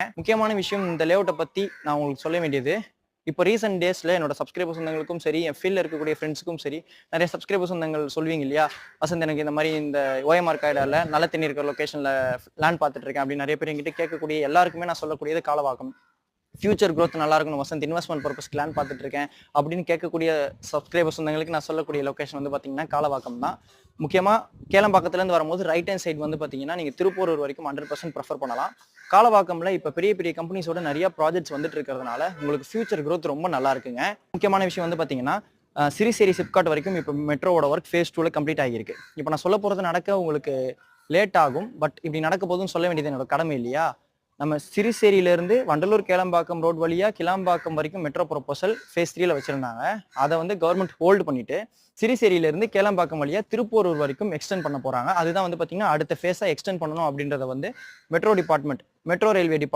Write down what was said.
முக்கியமான விஷயம் இந்த லேஅவுட்டை பற்றி நான் உங்களுக்கு சொல்ல வேண்டியது. இப்போ ரீசெண்ட் டேஸில் என்னோட சப்ஸ்கிரைபர் சொந்தங்களுக்கும் சரி என் ஃபீல்டில் இருக்கக்கூடிய ஃப்ரெண்ட்ஸுக்கும் சரி நிறைய சப்ஸ்கிரைபர் சொந்தங்கள் சொல்வீங்க இல்லையா? வசந்த் எனக்கு இந்த மாதிரி இந்த ஓஎம்ஆர் காய்டால நல்ல தண்ணி இருக்கிற லொக்கேஷனில் லேண்ட் பார்த்துட்டு இருக்கேன் அப்படின்னு நிறைய பேர் என்கிட்ட கேட்கக்கூடிய எல்லாருக்குமே நான் சொல்லக்கூடியது காலவாக்கம். ஃபியூச்சர் க்ரோத் நல்லா இருக்கணும் வசந்த் இன்வெஸ்ட்மெண்ட் பர்பஸ் பிளான் பார்த்துட்டு இருக்கேன் அப்படின்னு கேட்கக்கூடிய சப்ஸ்கிரைபர் சொந்தங்களுக்கு நான் சொல்லக்கூடிய லொக்கேஷன் வந்து பார்த்தீங்கன்னா காலவாக்கம் தான். முக்கியமாக கேளம்பாக்கத்துலேருந்து வரும்போது ரைட் ஹேண்ட் சைடு வந்து பார்த்தீங்கன்னா நீங்கள் திருப்பூரூர் வரைக்கும் ஹண்ட்ரட் பர்சன்ட் ப்ரிஃபர் பண்ணலாம். காலவாக்கம்ல இப்போ பெரிய பெரிய கம்பெனிஸோட நிறைய ப்ராஜெக்ட்ஸ் வந்துட்டு இருக்கிறதுனால உங்களுக்கு ஃபியூச்சர் க்ரோத் ரொம்ப நல்லா இருக்குங்க முக்கியமான விஷயம் வந்து பார்த்தீங்கன்னா சிறிசேரி சிப்காட் வரைக்கும் இப்போ மெட்ரோவோட ஒர்க் ஃபேஸ் டூவில் கம்ப்ளீட் ஆகியிருக்கு. இப்போ நான் சொல்ல போகிறது நடக்க உங்களுக்கு லேட் ஆகும். பட் இப்படி நடக்க போதுன்னு சொல்ல வேண்டியது என்னோட கடமை இல்லையா? நம்ம சிறுசேரியிலேருந்து வண்டலூர் கேளம்பாக்கம் ரோட் வழியாக கிளாம்பாக்கம் வரைக்கும் மெட்ரோ ப்ரொபோசல் ஃபேஸ் த்ரீல வச்சுருந்தாங்க. அதை வந்து கவர்மெண்ட் ஹோல்டு பண்ணிட்டு சிறிசேரியிலேருந்து கேளம்பாக்கம் வழியாக திருப்பூரூர் வரைக்கும் எக்ஸ்டெண்ட் பண்ண போகிறாங்க அதுதான் வந்து பார்த்தீங்கன்னா அடுத்த ஃபேஸாக எக்ஸ்டெண்ட் பண்ணணும் அப்படின்றத வந்து metro department metro railway department